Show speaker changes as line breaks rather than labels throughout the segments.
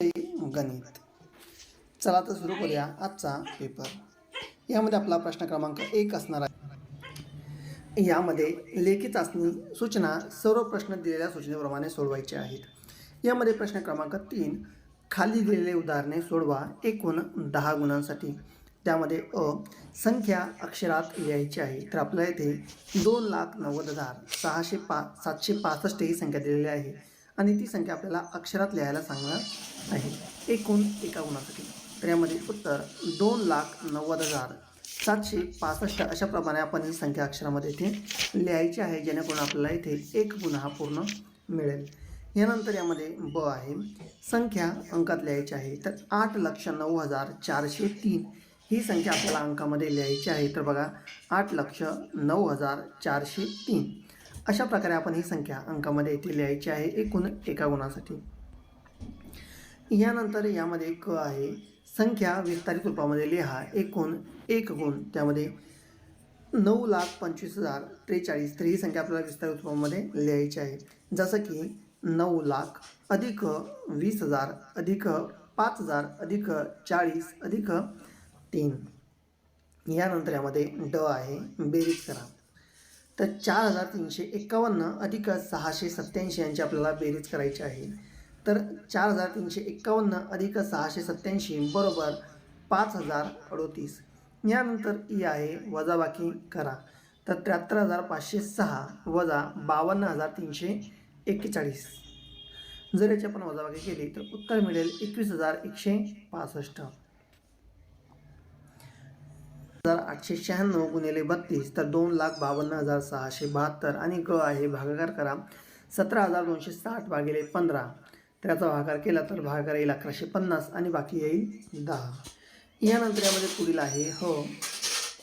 गणित. चला तर सुरू करूया आजचा पेपर यामध्ये आपला प्रश्न क्रमांक एक असणार आहे. यामध्ये लेखी चाचणी सूचना सर्व प्रश्न दिलेल्या सूचनेप्रमाणे सोडवायचे आहेत. यामध्ये प्रश्न क्रमांक तीन खाली दिलेले उदाहरणे सोडवा एकूण दहा गुणांसाठी. त्यामध्ये अ संख्या अक्षरात लिहायची आहे. तर आपल्या इथे दोन लाख नव्वद हजार सहाशे पा सातशे पासष्ट ही संख्या दिलेली आहे. आणि ती संख्या आपल्याला अक्षरात लिहायला सांगणार आहे. एकूण एका गुणासाठी. तर यामध्ये उत्तर दोन लाख नव्वद हजार सातशे पासष्ट अशाप्रमाणे आपण ही संख्या अक्षरामध्ये इथे लिहायची आहे जेणेकरून आपल्याला इथे एक गुण हा पूर्ण मिळेल. यानंतर यामध्ये ब आहे. संख्या अंकात लिहायची आहे. तर आठ लक्ष नऊ हजार चारशे तीन ही संख्या आपल्याला अंकामध्ये लिहायची आहे. तर बघा आठ लक्ष नऊ हजार चारशे तीन. अशा प्रकारे आपण ही संख्या अंकामध्ये इथे लिहायची आहे एकूण एका गुणासाठी. यानंतर यामध्ये क आहे संख्या विस्तारित रूपामध्ये लिहा एकूण एक गुण त्यामध्ये नऊ लाख पंचवीस हजार त्रेचाळीस तर ही संख्या आपल्याला विस्तारित रूपामध्ये लिहायची आहे. जसं की नऊ लाख अधिक वीस हजार अधिक पाच हजार अधिक चाळीस अधिक तीन. यानंतर यामध्ये ड आहे बेरीज करा. तर चार हजार तीनशे एकावन्न अधिक सहाशे सत्त्याऐंशी यांची आपल्याला बेरीज करायची आहे. तर चार हजार तीनशे एकावन्न अधिक सहाशे सत्त्याऐंशी बरोबर पाच हजार अडोतीस. यानंतर ई आहे वजाबाकी करा. तर त्र्याहत्तर हजार पाचशे सहा वजा बावन्न हजार तीनशे एक्केचाळीस. जर याची आपण वजाबाकी केली तर उत्तर मिळेल एकवीस हजार एकशे पासष्ट. हजार आठशे शहाण्णव गुणिले बत्तीस तर दोन लाख बावन्न हजार सहाशे बहात्तर आणि ग आहे भागाकार करा. सतरा हजार दोनशे साठ भागिले पंधरा. त्याचा भागाकार केला तर भागाकार येईल अकराशे पन्नास आणि बाकी येईल दहा. यानंतर यामध्ये पुढील आहे हो.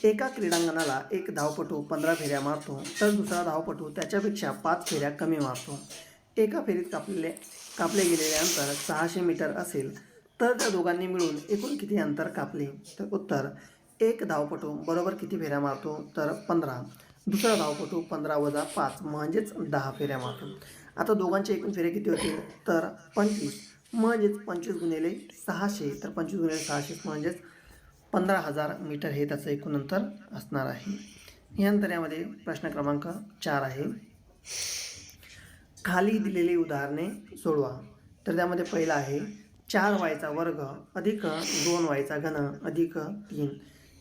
एका क्रीडांगणाला एक धावपटू पंधरा फेऱ्या मारतो तर दुसरा धावपटू त्याच्यापेक्षा पाच फेऱ्या कमी मारतो. एका फेरीत कापलेले कापले गेलेले अंतर सहाशे मीटर असेल तर त्या दोघांनी मिळून एकूण किती अंतर कापले? तर उत्तर एक धावपटू बरोबर किती फेऱ्या मारतो? तर पंधरा. दुसरा धावपटू पंधरा वजा पाच म्हणजेच दहा फेऱ्या मारतो. आता दोघांचे एकूण फेऱ्या किती होतील तर पंचवीस. म्हणजेच पंचवीस गुणिले सहाशे. तर पंचवीस गुणिले सहाशे म्हणजेच पंधरा हजार मीटर हे त्याचं एकूण अंतर असणार आहे. यानंतर यामध्ये प्रश्न क्रमांक चार आहे. खाली दिलेली उदाहरणे सोडवा. तर त्यामध्ये पहिलं आहे चार वायचा वर्ग अधिक दोन वायचा घन अधिक तीन.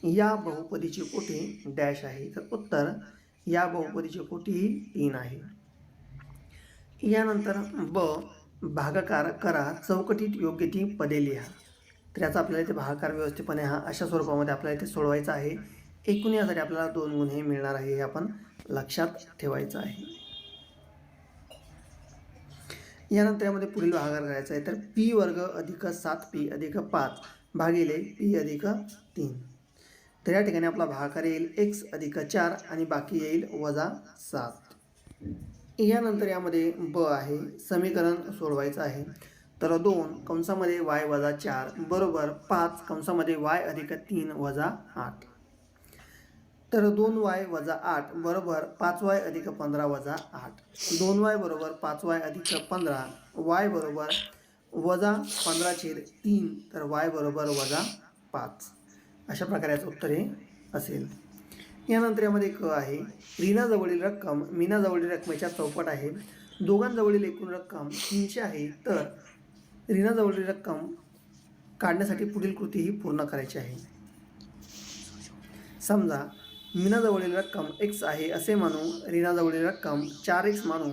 या बहुपदीची कोटी डॅश आहे. तर उत्तर या बहुपदीची कोटी ही तीन आहे. यानंतर ब भागाकार करा चौकटीत योग्य ती पदे लिहा. तर याचा आपल्याला इथे भागाकार व्यवस्थितपणे हा अशा स्वरूपामध्ये आपल्याला इथे सोडवायचा आहे. एकूण यासाठी आपल्याला दोन गुण हे मिळणार आहे हे आपण लक्षात ठेवायचं आहे. यानंतर यामध्ये पुढील भागाकार करायचा आहे. तर पी वर्ग अधिक सात पी अधिक पाच भागिले पी अधिक तीन. तर या ठिकाणी आपला भागाकार येईल एक्स अधिक चार आणि बाकी येईल वजा सात. यानंतर यामध्ये ब आहे समीकरण सोडवायचं आहे. तर दोन कंसामध्ये वाय वजा चार बरोबर पाच कंसामध्ये वाय अधिक तीन वजा आठ. तर दोन वाय वजा आठ बरोबर पाच वाय अधिक पंधरा वजा आठ. दोन वाय बरोबर पाच वाय अधिक पंधरा वाय बरोबर वजा पंधरा छेद तीन तर वाय बरोबर वजा पाच. अशा प्रकारे याचं उत्तर हे असेल. यानंतर यामध्ये क आहे रीनाजवळील रक्कम मीनाजवळील रकमेच्या चौपट आहे. दोघांजवळील एकूण रक्कम तीनशे आहे. तर रीनाजवळील रक्कम काढण्यासाठी पुढील कृती ही पूर्ण करायची आहे. समजा मीनाजवळील रक्कम एक्स आहे असे मानू रीनाजवळील रक्कम चार एक्स मानू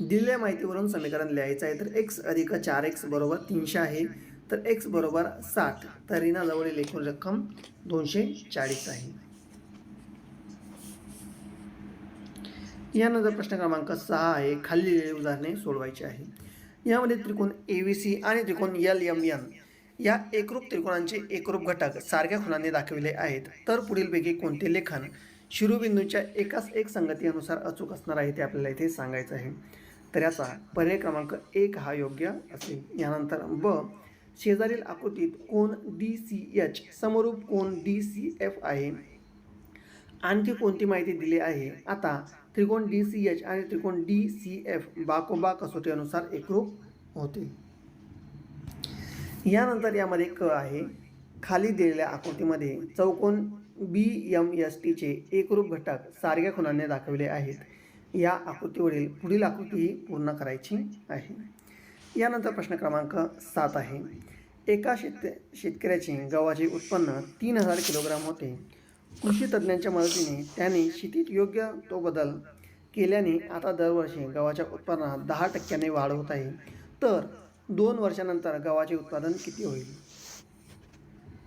दिलेल्या माहितीवरून समीकरण लिहायचं आहे. तर एक्स अधिक चार एक्स बरोबर तीनशे आहे. तर एक्स बरोबर साठ तर रीनाजवळील एकूण रक्कम दोनशे चाळीस आहे. यानंतर प्रश्न क्रमांक सहा आहे. खाली उदाहरणे सोडवायची आहे. यामध्ये त्रिकोण ए व्ही सी आणि त्रिकोण एल एम एन या एकरूप त्रिकोणांचे एकरूप घटक सारख्या खुणांनी दाखविले आहेत. तर पुढीलपैकी कोणते लेखन शिरोबिंदूच्या एकाच एक संगतीनुसार अचूक असणार आहे ते आपल्याला इथे सांगायचं आहे. तर याचा पर्याय क्रमांक एक हा योग्य असेल. यानंतर ब शेजारील आकृतीत कोण डी सी एच समरूप कोण डी सी एफ आहे? आणखी कोणती माहिती दिली आहे? आता त्रिकोण डी सी एच आणि त्रिकोण डी सी एफ बाकोबा कसोटीनुसार एकरूप होतील. यानंतर यामध्ये क आहे. खाली दिलेल्या आकृतीमध्ये चौकोन बी एम एस टीचे एकरूप घटक सारख्या खुणांनी दाखवले आहेत. या आकृतीवरील पुढील आकृती पूर्ण करायची आहे. यानंतर प्रश्न क्रमांक सात आहे. एका शेत शेतकऱ्याचे गव्हाचे उत्पन्न तीन हजार किलोग्राम होते. कृषी तज्ज्ञांच्या मदतीने त्याने शेतीत योग्य तो बदल केल्याने आता दरवर्षी गव्हाच्या उत्पन्नात दहा टक्क्याने वाढ होत आहे. तर दोन वर्षानंतर गव्हाचे उत्पादन किती होईल?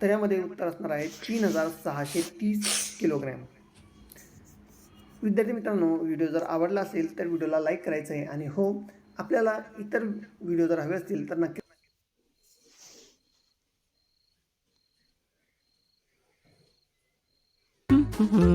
तर यामध्ये उत्तर असणार आहे तीन हजार सहाशे तीस किलोग्रॅम. विद्यार्थी मित्रांनो व्हिडिओ जर आवडला असेल तर व्हिडिओला लाईक करायचं आहे आणि हो आपल्याला इतर व्हिडिओ जर हवे असतील तर नक्की
Mm-hmm.